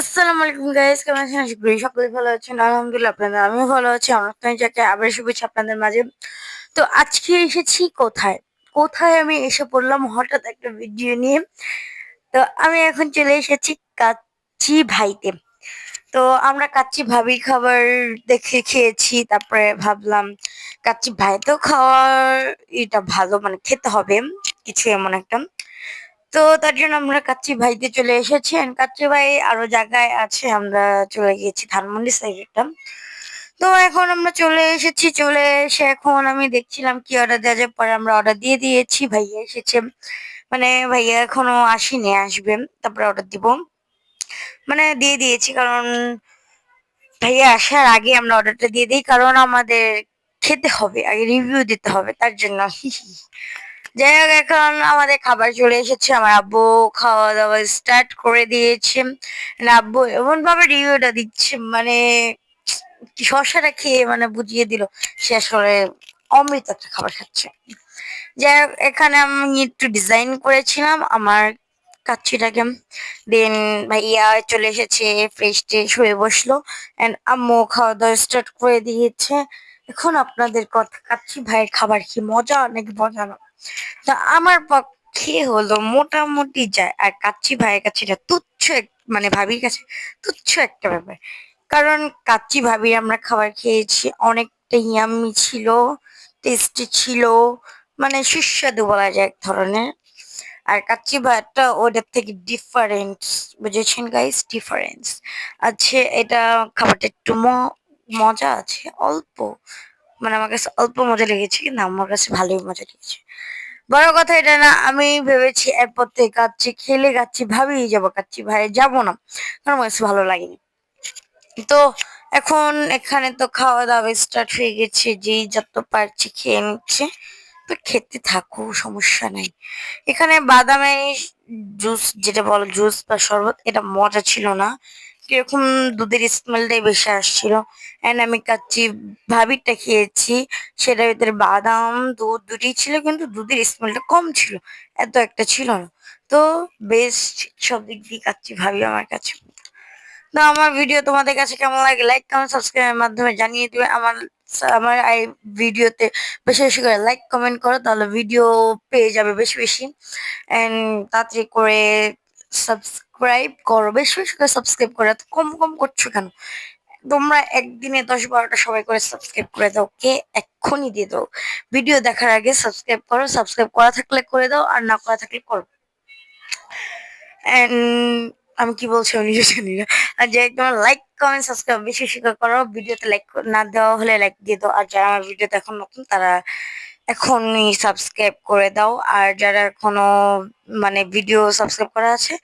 আসসালামু আলাইকুম গাইস কেমন আছেন? আশা করি সকলে ভালো আছেন। আলহামদুলিল্লাহ, আপনাদের আমিও ভালো আছি। আমার যাকে আবার শুভেচ্ছা আপনাদের মাঝে। তো আজকে এসেছি কোথায়? কোথায় আমি এসে পড়লাম? হঠাৎ একটা ভিডিও নিয়ে। তো আমি এখন চলে এসেছি কাচ্চি ভাইতে। তো আমরা কাচ্চি ভাবি খাবার দেখে খেয়েছি, তারপরে ভাবলাম কাচ্চি ভাইতেও খাওয়ার এটা ভালো মানে খেতে হবে। কিছু এমন একটা। তো তার জন্য আমরা কাচ্চি ভাইতে চলে এসেছি কাচ্চি ভাই আরও জায়গায় আছে, আমরা চলে গিয়েছি ধানমন্ডি সাইডেরটা তো এখন আমরা চলে এসেছি, চলে এসে এখন আমি দেখছিলাম কি অর্ডার দেওয়া যায়, পরে আমরা অর্ডার দিয়ে দিয়েছি, ভাইয়া এসেছে। মানে ভাইয়া এখনও আসেনি, আসবে, তারপরে অর্ডার দিব। মানে দিয়ে দিয়েছি, কারণ ভাইয়া আসার আগে আমরা অর্ডারটা দিয়ে দিই, কারণ আমাদের খেতে হবে, আগে রিভিউ দিতে হবে, তার জন্য। যাই হোক, এখন আমাদের খাবার চলে এসেছে। আমার আব্বু খাওয়া দাওয়া স্টার্ট করে দিয়েছে। আব্বু এমন ভাবে রিভিউটা দিচ্ছে মানে শসাটা খেয়ে মানে বুঝিয়ে দিল। সে আসলে অমৃত একটা খাবার খাচ্ছে। যাই হোক, এখানে আমি একটু ডিজাইন করেছিলাম। আমার কাচ্ছিটাকে দেন ভাইয়া চলে এসেছে ফ্রেশ ট্রেশ হয়ে বসল। অ্যান্ড আম্মু খাওয়া দাওয়া স্টার্ট করে দিয়েছে। এখন আপনাদের কথা কাচ্ছি ভাইয়ের খাবার কি মজা অনেক মজা না? তা আমার পক্ষে হলো মোটামুটি যায় আর কাচ্চি ভাইয়ের কাছে এটা তুচ্ছ মানে ভাবির কাছে তুচ্ছ একটা ব্যাপার। কারণ কাচ্চি ভাবির আমরা খাবার খেয়েছি, অনেকটা ইয়াম্মি ছিল টেস্টি ছিল মানে সুস্বাদু বলা যায় এক ধরনের। আর কাচ্চি ভাতটা ওটার থেকে ডিফারেন্স বুঝেছেন গাইস ডিফারেন্স আছে এটা খাবারটা একটু মজা আছে, অল্প। মানে আমার কাছে অল্প মজা লেগেছে, কিন্তু আমার কাছে ভালোই মজা লেগেছে। বড় কথা এটা না, আমি ভেবেছি এরপর থেকে কাচ্ছি খেলে কাচ্ছি ভাবেই যাব কাচ্ছি ভাই, যাব না। কারণ আমার ভালো লাগেনি। তো এখন এখানে তো খাওয়া দাওয়া স্টার্ট হয়ে গেছে, যেই যত পারছি খেয়ে নিচ্ছে। তো খেতে থাকো, সমস্যা নাই। এখানে বাদামের জুস যেটা বলো জুস বা শরবত, এটা মজা ছিল না। কীরকম দুধের স্মেলটাই বেশি আসছিল? অ্যান্ড আমি কাচ্চি ভাবিরটা খেয়েছি। সেটার ভিতরে বাদাম, দুধ দুটি ছিল, কিন্তু দুধের স্মেলটা কম ছিল। এত একটা ছিল না। তো বেস্ট সব দিক দিয়ে কাচ্চি ভাবি আমার কাছে। তো আমার ভিডিও তোমাদের কাছে কেমন লাগে লাইক কমেন্ট সাবস্ক্রাইবের মাধ্যমে জানিয়ে দিবে। আমার আমার এই ভিডিওতে বেশি বেশি করে লাইক কমেন্ট করো, তাহলে ভিডিও পেয়ে যাবে বেশি বেশি। অ্যান্ড তাড়াতাড়ি করে সাবস্ক্রাইব করো। বেশি বেশি করে সাবস্ক্রাইব করো। এত কম কম করছ কেন? তোমরা একদিনে দশ বারোটা সবাই করে সাবস্ক্রাইব করে দাও। কে? এক্ষুনি দিয়ে দাও। ভিডিও দেখার আগে সাবস্ক্রাইব করো। সাবস্ক্রাইব করা থাকলে করে দাও, আর না করা থাকলে করো। আমি কি বলছি আমি নিজে জানি না। আর যে তোমার লাইক কমেন্ট সাবস্ক্রাইব বেশি বেশি করো ভিডিওতে লাইক না দেওয়া হলে লাইক দিয়ে দাও। আর যারা আমার ভিডিওতে এখন নতুন, তারা এখনই সাবস্ক্রাইব করে দাও। আর যারা এখনও মানে ভিডিও সাবস্ক্রাইব করা আছে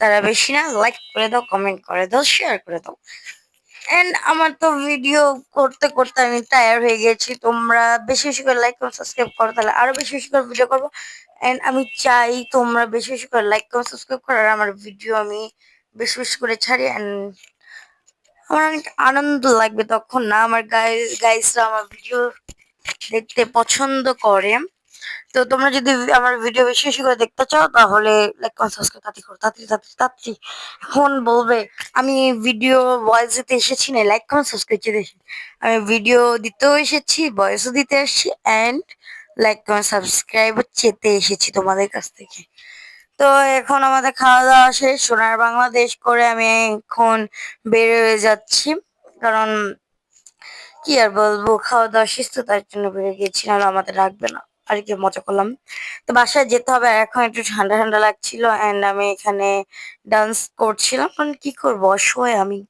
তারা বেশি না লাইক করে দাও কমেন্ট করে দাও শেয়ার করে দাও। এন্ড আমার তো ভিডিও করতে করতে আমি টায়ার হয়ে গেছি। তোমরা বেশি বেশি করে লাইক কমেন্ট সাবস্ক্রাইব করো, তাহলে আরও বেশি বেশি করে ভিডিও করব। এন্ড আমি চাই তোমরা বেশি বেশি করে লাইক কমেন্ট সাবস্ক্রাইব করো, আর আমার ভিডিও আমি বেশি বেশি করে ছাড়ি। এন্ড আমার অনেক আনন্দ লাগবে তখন না। আমার গাইস গাইসরা আমার ভিডিও দেখতে পছন্দ করে। তো তোমরা যদি আমার ভিডিও বেশি বেশি করে দেখতে চাও, তাহলে লাইক কমেন্ট সাবস্ক্রাইব তাড়াতাড়ি করো, তাড়াতাড়ি তাড়াতাড়ি এখন বলবে, আমি ভিডিও ভয়েস দিতে এসেছি না লাইক কমেন্ট সাবস্ক্রাইব দিতে এসেছি। আমি ভিডিও দিতেও এসেছি ভয়েসও দিতে এসেছি অ্যান্ড লাইক কমেন্ট সাবস্ক্রাইব চেতে এসেছি তোমাদের কাছ থেকে। তো এখন আমাদের খাওয়া দাওয়া শেষ, সোনার বাংলাদেশ করে আমি এখন বের হয়ে যাচ্ছি। কারণ কি আর বলব, খাওয়া দাওয়া সুস্থতার জন্য বেড়ে গিয়েছিলাম আমাদের রাখবে না। আর কি মজা করলাম। তো বাসায় যেতে হবে, এখন একটু ঠান্ডা ঠান্ডা লাগছিল অ্যান্ড আমি এখানে ডান্স করছিলাম। মানে কি করব? অসহায় আমি।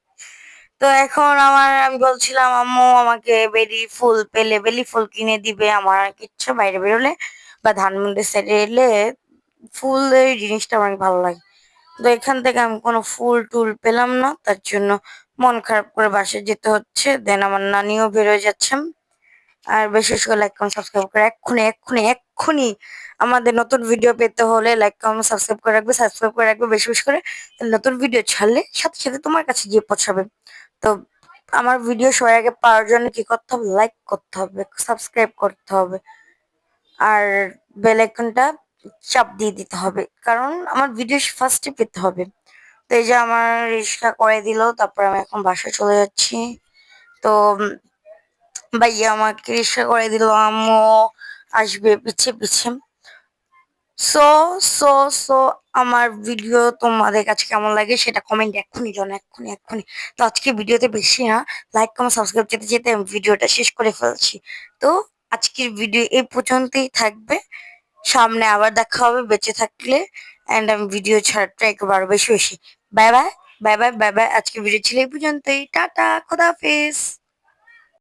তো এখন আমার, আমি বলছিলাম, আম্মু, আমাকে বেলি ফুল পেলে, বেলি ফুল কিনে দিবে, আমার কিচ্ছু বাইরে বেরোলে বা ধানমন্ডি সাইডে এলে ফুলের জিনিসটা আমার ভালো লাগে। তো এখান থেকে আমি কোনো ফুল টুল পেলাম না, তার জন্য মন খারাপ করে বাসায় যেতে হচ্ছে। দেন আমার নানিও বেরোয় যাচ্ছেন। আর বিশেষ করে লাইক কমেন্ট সাবস্ক্রাইব করে এক্ষুনি এক্ষুনি এক্ষুনি আমাদের নতুন ভিডিও পেতে হলে লাইক কমেন্ট সাবস্ক্রাইব করে রাখবে সাবস্ক্রাইব করে রাখবে বেশি বেশি করে। নতুন ভিডিও ছাড়লে সাথে সাথে তোমার কাছে গিয়ে পৌঁছাবে। তো আমার ভিডিও সবাই আগে পাওয়ার জন্য কি করতে হবে? লাইক করতে হবে সাবস্ক্রাইব করতে হবে। আর বেল আইকনটা চাপ দিয়ে দিতে হবে, কারণ আমার ভিডিও ফার্স্টে পেতে হবে। তো এই যে আমার রিক্সা করে দিল, তারপর আমি এখন বাসায় চলে যাচ্ছি। তো ভাইয়া আমাকে রিক্সা করে দিল, আম্মু আসবে, পিছে পিছে। সো সো সো আমার ভিডিও তোমাদের কাছে কেমন লাগে সেটা কমেন্ট এক্ষুনি জন, এক্ষুনি এক্ষুনি। তো আজকে ভিডিওতে বেশি না লাইক কমেন্ট সাবস্ক্রাইব যেতে যেতে আমি ভিডিওটা শেষ করে ফেলছি। তো আজকের ভিডিও এই পর্যন্তই থাকবে। সামনে আবার দেখা হবে, বেঁচে থাকলে। অ্যান্ড আমি ভিডিও ছাড়াটা একবার বেশি বেশি। Bye bye bye bye bye bye আজকে ভিডিও ছিল এই পর্যন্তই। টাটা খোদাহাফেজ